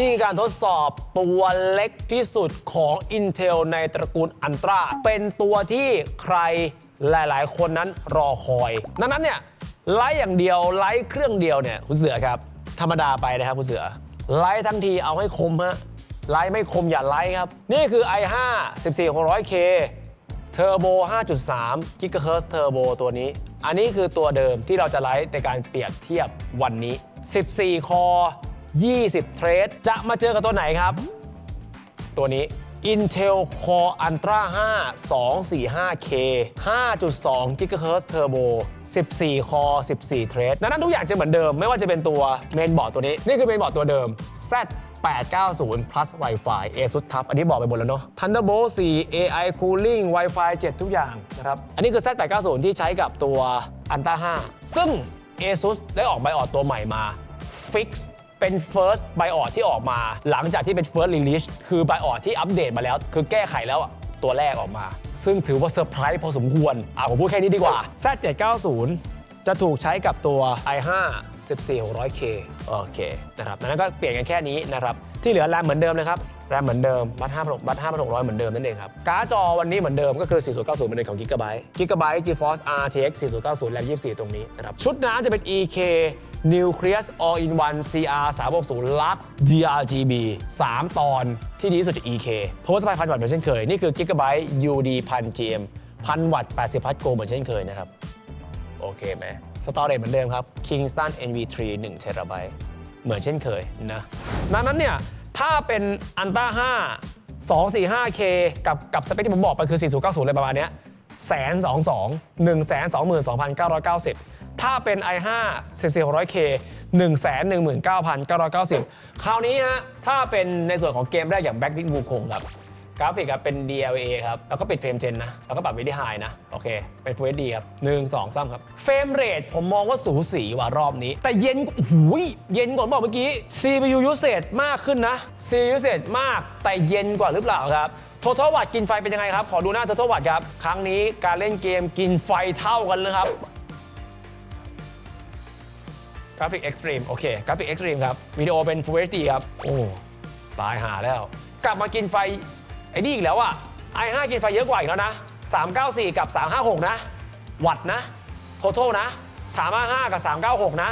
นี่คือการทดสอบตัวเล็กที่สุดของ Intel ในตระกูล Ultra เป็นตัวที่ใครหลาย ๆ คนนั้นรอคอย ดังนั้นเนี่ยไลท์อย่างเดียวไลท์เครื่องเดียวเนี่ยคุณเสือครับ ธรรมดาไปนะครับคุณเสือไลท์ทั้งทีเอาให้คมฮะไลท์ไม่คมอย่าไลท์ครับ นี่คือ i5 14600K เทอร์โบ 5.3 GHz เทอร์โบตัวนี้ อันนี้คือตัวเดิมที่เราจะไลฟ์ในการเปรียบเทียบวันนี้ 14 คอ 20 เทรดจะมาเจอกับตัวไหนครับ ตัวนี้ Intel Core Ultra 5 245K 5.2 GHz Turbo 14 คอ 14 เทรดดังนั้นทุกอย่างจะเหมือนเดิม ไม่ว่าจะเป็นตัวเมนบอร์ดตัวนี้ นี่คือเมนบอร์ดตัวเดิม Z 890 plus Wi-Fi ASUS TUF อันนี้บอกไปหมดแล้วเนาะ Thunderbolt 4 AI Cooling Wi-Fi 7 ทุกอย่างนะครับ อันนี้คือ Z 890ที่ใช้กับตัว Ultra 5ซึ่ง ASUS ได้ออกใบออดตัวใหม่มา Fix เป็น first BIOS ที่ออกมา หลังจากที่เป็น first release คือ BIOS ที่อัปเดตมาแล้ว คือแก้ไขแล้วอะตัวแรกออกมา ซึ่งถือว่าเซอร์ไพรส์พอสมควร อะผมพูดแค่นี้ดีกว่า Z790 จะถูกใช้กับตัว i5 14600K โอเคนะครับดังนั้นก็เปลี่ยนกันแค่นี้นะครับ ที่เหลือแรมเหมือนเดิมนะครับ แรมเหมือนเดิมบัต5บัต5600เหมือนเดิมนั่นเองครับการ์ดจอวันนี้เหมือนเดิมก็คือ 4090 เหมือนเดิมของ Gigabyte Gigabyte GeForce RTX 4090 แรม24 ตรงนี้นะครับชุดน้ำจะเป็น EK Nucleus All-in-One CR 360 Lux DRGB 3 ตอนที่ดีที่สุดจาก EK Power Supply พันวัตต์เหมือนเช่นเคย นี่คือ Gigabyte UD 1000 GM 1000วัตต์80พัทโกเหมือนเช่นเคยนะครับ โอเคไหมสตอเรจเหมือนเดิมครับ Kingston NV3 1 t b เหมือนเช่นเคยนะดังนั้นเนี่ย ถ้าเป็นอันต้า5 245K กับกับสเปคที่ผมบอกไปคือ 4090 อะไรประมาณเนี้ยแสนสองสองหนึ่งแสนสองหมื่นสองพันเก้าร้อยเก้าสิบถ้าเป็น i5 14600K 1 1 9 9 9 0 คราวนี้ฮะ ถ้าเป็นในส่วนของเกมแรกอย่าง Back to Wukong ครับ กราฟิกครับเป็น DLA ครับ แล้วก็ปิดเฟรมเจนนะ แล้วก็ปรับวิดีไฮนะ โอเค เป็น Full HD ครับ1 2 3ครับ เฟรมเรทผมมองว่าสูสีว่ารอบนี้ แต่เย็นโอ้โหยเย็นกว่าบอกเมื่อกี้ CPU usage มากขึ้นนะ CPU usage มากแต่เย็นกว่าหรือเปล่าครับ Total Watt กินไฟเป็นยังไงครับ ขอดูหน้า Total Watt ครับ ครั้งนี้การเล่นเกมกินไฟเท่ากันเลยครับกราฟิกเอ็กซ์ตรีมโอเคกราฟิกเอ็กซ์ตรีมครับวิดีโอเป็น Full HD ครับ โอ้ตายหาแล้ว กลับมากินไฟ ไอ้นี่อีกแล้วอะ i5 กินไฟเยอะกว่าอีกแล้วนะ 394 กับ 356 นะ วัตต์นะ total นะ 355 กับ 396 นะ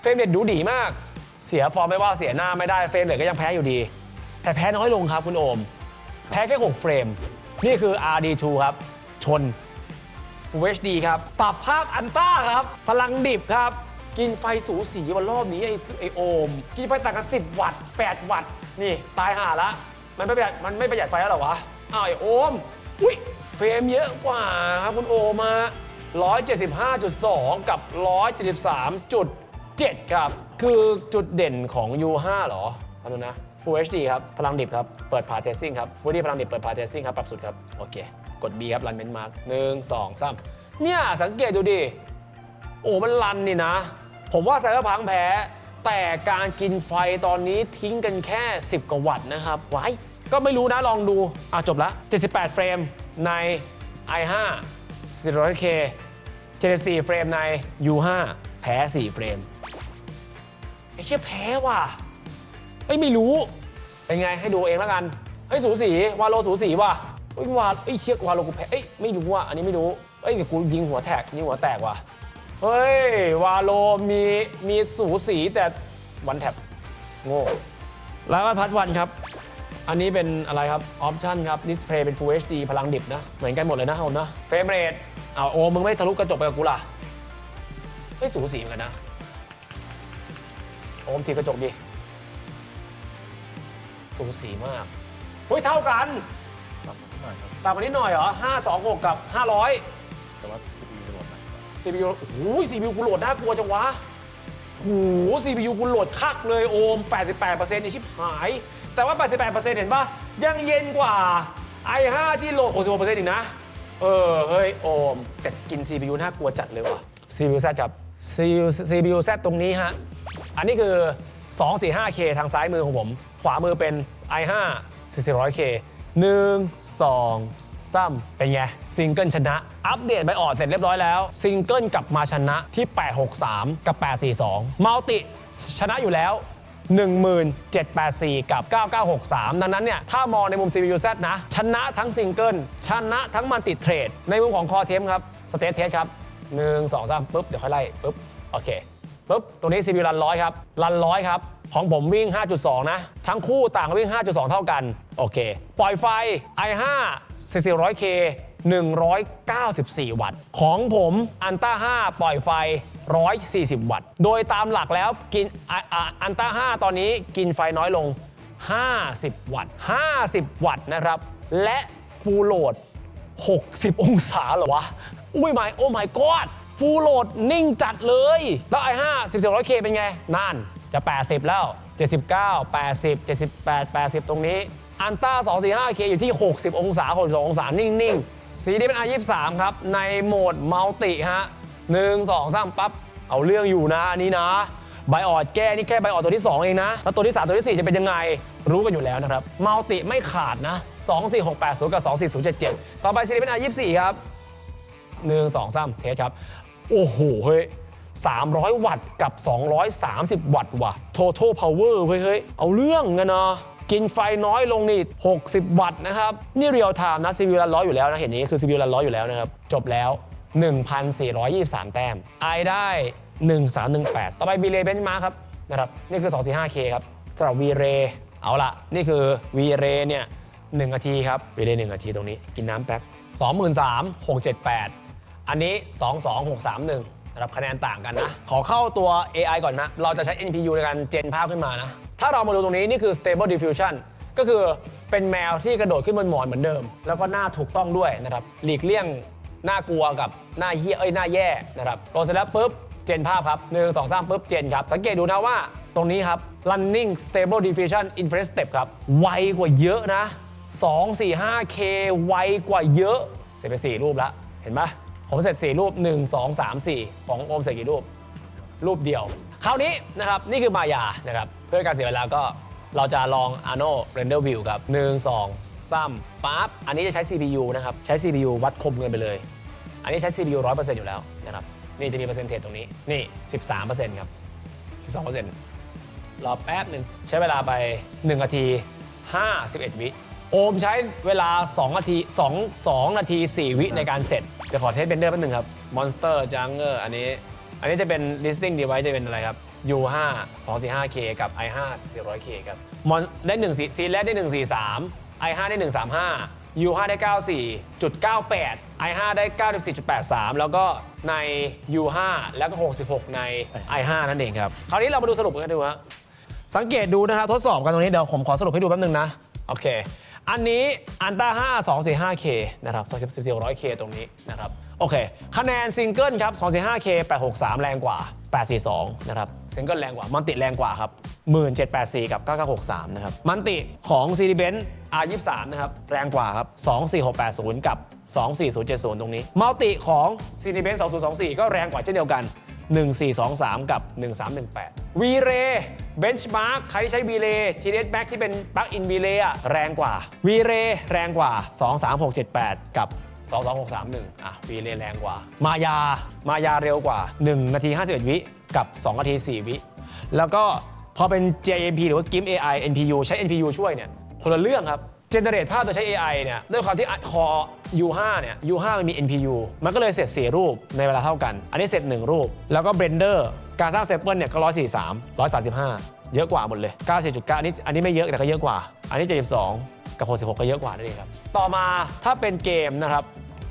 เฟรมเรทดูดีมาก เสียฟอร์มไม่ว่าเสียหน้าไม่ได้เฟรมเรทก็ยังแพ้อยู่ดี แต่แพ้น้อยลงครับคุณโอม แพ้แค่ 6 เฟรม นี่คือ RD2 ครับ ชน Full HD ครับ ปรับภาพอันต้าครับ พลังดิบครับ กินไฟสูสีวันรอบนี้ไอ้ไอโอม กินไฟต่างกัน 10 วัตต์ 8 วัตต์ นี่ ตายห่าละ มันไม่ประหยัดมันไม่ประหยัดไฟแล้วเหรอวะอ้าวไอโอมอุ้ยเฟรมเยอะกว่าครับคุณโอมา 175.2 กับ 173.7 ครับ คือจุดเด่นของ U5 เหรอเอาดูนะ Full HD ครับ พลังดิบครับ เปิดผ่าเทสซิ่งครับ Full HD พลังดิบเปิดผ่าเทสซิ่งครับ ปรับสุดครับ โอเค กด B ครับ รันเมนมาร์กหนึ่งสองสามเนี่ย สังเกตดูดิ โอ้ มันรันนี่นะ ผมว่าไซเบอร์พังแพ้ แต่การกินไฟตอนนี้ทิ้งกันแค่ 10 กว่าวัตต์นะครับไว้ก็ไม่รู้นะลองดู อะจบละ 78 เฟรมใน i5 400K 74 เฟรมใน U5 แพ้ 4 เฟรม ไอ้เชี่ยแพ้ว่ะเอ้ไม่รู้ เป็นไงให้ดูเองแล้วกัน เฮ้ย สูสี วาโลสูสีว่ะเฮ้ยวาเอ้ยเชี่ยวาโลกูแพ้ เอ้ย ไม่รู้ว่ะ อันนี้ไม่รู้ เอ้ยเดี๋ยวกูยิงหัวแตกยิงหัวแตกว่ะ เฮ้ย วาโลมีมีสูสีแต่วันแท็บโง่แล้วก็พัดวันครับ อันนี้เป็นอะไรครับ ออปชันครับ ดิสเพลย์เป็น Full HD พลังดิบนะ เหมือนกันหมดเลยนะโอมนะเฟรมเรทอ้าวโอมมึงไม่ทะลุกระจกไปกับกูล่ะไม่สูสีเหมือนกันนะ โอมทีกระจกดิ สูสีมากเฮ้ยเท่ากันปรับนิดหน่อยครับต่างกันนิดหน่อยเหรอ526 กับ 500 แต่ว่า CPU CPU โอ้โห CPU กูโหลดน่ากลัวจังวะโอ้โห CPU กูโหลดคักเลยโอม 88%นี่ชิบหาย แต่ว่า 88%เห็นปะยังเย็นกว่า i5 ที่โหลด 66%อีกนะ เออ เฮ้ย โอม แต่กิน CPU น่ากลัวจัดเลยว่ะ CPU Z ครับ CPU CPU Z ตรงนี้ฮะ อันนี้คือ 245K ทางซ้ายมือของผม ขวามือเป็น i5 400K 1 2 3เป็นไงซิงเกิลชนะ อัปเดตไปออดเสร็จเรียบร้อยแล้ว ซิงเกิลกลับมาชนะที่ 863 กับ 842 มัลติชนะอยู่แล้ว 1784 กับ 9963 ดังนั้นเนี่ย ถ้ามองในมุม CPU Z นะ ชนะทั้งซิงเกิล ชนะทั้งมันติเทรด ในมุมของคอเทมครับ สเตทเทสครับ 1 2 3 ปุ๊บ เดี๋ยวค่อยไล่ ปุ๊บ โอเค ปุ๊บตรงนี้ CPU รันร้อยครับรันร้อยครับของผมวิ่ง 5.2 นะ ทั้งคู่ต่างวิ่ง 5.2 เท่ากัน โอเค ปล่อยไฟ i5 4400K 194 วัตต์ ของผมอันต้า5 ปล่อยไฟ 140 วัตต์ โดยตามหลักแล้วกินอันต้า5 ตอนนี้กินไฟน้อยลง 50 วัตต์ 50 วัตต์นะครับ และฟูลโหลด 60 องศาเหรอวะ อุ้ยไม่โอ้ my god ฟูลโหลดนิ่งจัดเลย แล้ว i5 1400K เป็นไง นั่นจะ 80 แล้ว 79 80 78 80 ตรงนี้อันต้า 245K อยู่ที่ 60 องศา62องศา นิ่ง ๆ สีนี้เป็น i23 ครับ ในโหมดมัลติฮะ1 2 3ปั๊บ เอาเรื่องอยู่นะ อันนี้นะไบออดแก้นี่แค่ไบออดตัวที่ 2 เองนะ แล้วตัวที่ 3 ตัวที่ 4 จะเป็นยังไง รู้กันอยู่แล้วนะครับมัลติไม่ขาดนะ 24680 กับ 24077 ต่อไปซีรีส์เป็น i24 ครับ 1 2 3 เทสครับ โอ้โหเฮ้ย300 วัตต์กับ 230 วัตต์ว่ะ total power เฮ้ยเฮ้ยเอาเรื่องกันนะกินไฟน้อยลงนี่ 60 วัตต์นะครับ นี่เรียลไทม์นะ CPU รันร้อยอยู่แล้วนะ เห็นนี้คือ CPU รันร้อยอยู่แล้วนะครับ จบแล้ว 1,423 แต้ม i ได้ 1318 ต่อไป b ีเลเบนช์มาครับนะครับ นี่คือ 245K ครับสำหรับ v r a เอาละนี่คือ v r a เนี่ย1นาทีครับ v r a 1นาทีตรงนี้ กินน้ำแป๊บ23,678 อันนี้ 22631สำหรับคะแนนต่างกันนะ ขอเข้าตัว AI ก่อนนะ เราจะใช้ NPU ในการเจนภาพขึ้นมานะ ถ้าเรามาดูตรงนี้ นี่คือ Stable Diffusion ก็คือเป็นแมวที่กระโดดขึ้นบนหมอนเหมือนเดิม แล้วก็หน้าถูกต้องด้วยนะครับ หลีกเลี่ยงหน้ากลัวกับหน้าเฮียเอ้ยหน้าแย่นะครับลงเสร็จแล้วปุ๊บ เจนภาพครับ1 2 3ปุ๊บ เจนครับ สังเกตดูนะว่าตรงนี้ครับ running stable diffusion infinite step ครับ ไวกว่าเยอะนะ 2 4 5K ไวกว่าเยอะ เสร็จไป4รูปแล้วเห็นไหม ผมเสร็จ 4 รูป 1 2 3 4 ของโอมเสร็จกี่รูป รูปเดียว คราวนี้นะครับ นี่คือมายานะครับ เพื่อการเสียเวลาก็เราจะลอง Arno Render View ครับ 1 2 3ปั๊บ อันนี้จะใช้ CPU นะครับ ใช้ CPU วัดคมเงินไปเลย อันนี้ใช้ CPU 100%อยู่แล้วนะครับ นี่จะมีเปอร์เซ็นต์เทรดตรงนี้ นี่ 13%ครับ 12%รอแป๊บหนึ่งใช้เวลาไป 1 นาที 51 วิ โอมใช้เวลา 2 นาที 2 2 นาที 4 วิในการเสร็จ เดี๋ยวขอเทสเบนเดอร์แป๊บนึงครับ Monster Jungle อันนี้ อันนี้จะเป็น listing device จะเป็นอะไรครับ U5 245K กับ i5 400K ครับมอนได้1ซีซีแรกได้ 143 i5 ได้ 135 U5 ได้ 94.98 i5 ได้ 94.83 แล้วก็ใน U5 แล้วก็ 66 ใน i5 นั่นเองครับ คราวนี้เรามาดูสรุปกันดูฮะสังเกตดูนะครับทดสอบกันตรงนี้เดี๋ยวผมขอสรุปให้ดูแป๊บนึงนะ โอเค อันนี้อันต้า5 245K นะครับ2 400K ตรงนี้นะครับ โอเค คะแนนซิงเกิลครับ 245K 863 แรงกว่า 842 นะครับ ซิงเกิลแรงกว่า มันติแรงกว่าครับ 1784 กับ 9963 นะครับ มันติของ c d b e n R23 นะครับ แรงกว่าครับ 24680 กับ 24070 ตรงนี้ มัลติของ c d b e n 2024 ก็แรงกว่าเช่นเดียวกัน 1423 กับ 1318 v r a Benchmark ใครใช้ v r a TDS Max ที่เป็น Plug in v r a อะแรงกว่า v r a แรงกว่า 23678 กับ 22631 อะ v r a แรงกว่า มายา มายาเร็วกว่า 1 นาที 51 วิกับ 2 นาที 4 วิ แล้วก็พอเป็น JMP หรือว่า GIMP AI NPU ใช้ NPU ช่วยเนี่ยคนละเรื่องครับ เจเนเรตภาพโดยใช้ AI เนี่ยด้วยความที่คอ U5 เนี่ย U5 มันมี NPU มันก็เลยเสร็จ4รูปในเวลาเท่ากัน อันนี้เสร็จ 1 รูป แล้วก็ Blender การสร้างเซปเปิลเนี่ยก็143 135 เยอะกว่าหมดเลย 94.9 อันนี้อันนี้ไม่เยอะแต่ก็เยอะกว่า อันนี้ 72 กับ 66 ก็เยอะกว่านั่นเองครับ ต่อมาถ้าเป็นเกมนะครับ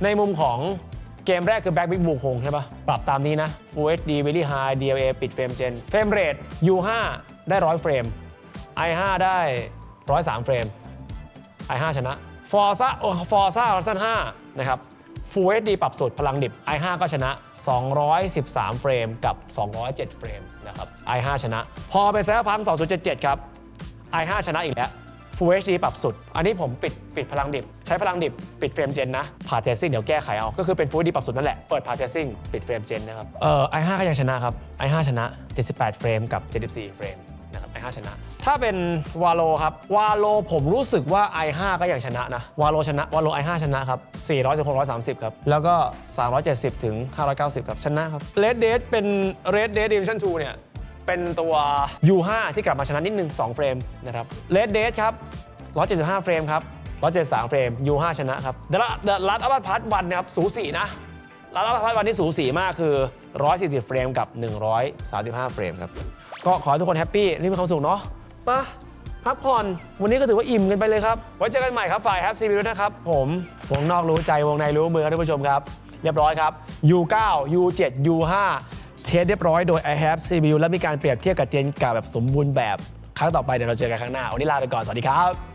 ในมุมของเกมแรกคือ Back Big Blue คงใช่ปะปรับตามนี้นะ Full HD Very High DLA ปิดเฟรมเจนเฟรมเรท U5 ได้ 100 เฟรม i5 ได้ 103 เฟรม i5 ชนะ Forza Forza Horizon 5 นะครับ Full HD ปรับสุดพลังดิบ i5 ก็ชนะ 213 เฟรมกับ 207 เฟรมนะครับ i5 ชนะ พอไปแซพัง2077 ครับ i5 ชนะอีกแล้ว Full HD ปรับสุด อันนี้ผมปิดปิดพลังดิบ ใช้พลังดิบ ปิดเฟรมเจนนะผ่าเทสซิ่งเดี๋ยวแก้ไขเอา ก็คือเป็น Full HD ปรับสุดนั่นแหละ เปิดผ่าเทสซิ่งปิดเฟรมเจนนะครับ เอ่อ i5 ก็ยังชนะครับ i5 ชนะ 78 เฟรมกับ 74 เฟรม i5 ชนะ ถ้าเป็นวาโลครับวาโลผมรู้สึกว่า i5 ก็ยังชนะนะวาโลชนะวาโล i5 ชนะครับ400ถึง630 ครับ แล้วก็ 370 ถึง 590 ครับ ชนะครับ Red Dead เป็น Red Dead Redemption 2 เนี่ย เป็นตัว U5 ที่กลับมาชนะนิดนึง 2 เฟรมนะครับ Red Dead ครับ 175 เฟรมครับ 173 เฟรม U5 ชนะครับเดลัดอัพพาร์ตวันนะครับสูสีนะลัดอัพพาร์ตวันที่สูสีมากคือ 140 เฟรมกับ 135 เฟรมครับ ก็ขอให้ทุกคนแฮปปี้รีบมีความสุขเนาะไปะพักผ่อน วันนี้ก็ถือว่าอิ่มกันไปเลยครับ ไว้เจอกันใหม่ครับฝ่ายแฮปซีบิวนะครับ ผมวงนอกรู้ใจวงในรู้มือครับท่านผู้ชมครับ เรียบร้อยครับ U9 U7 U5 เทสเรียบร้อยโดย i have CPU และมีการเปรียบเทียบกับเจนกาแบบสมบูรณ์แบบ ครั้งต่อไปเดี๋ยวเราเจอกันครั้งหน้า วันนี้ลาไปก่อน สวัสดีครับ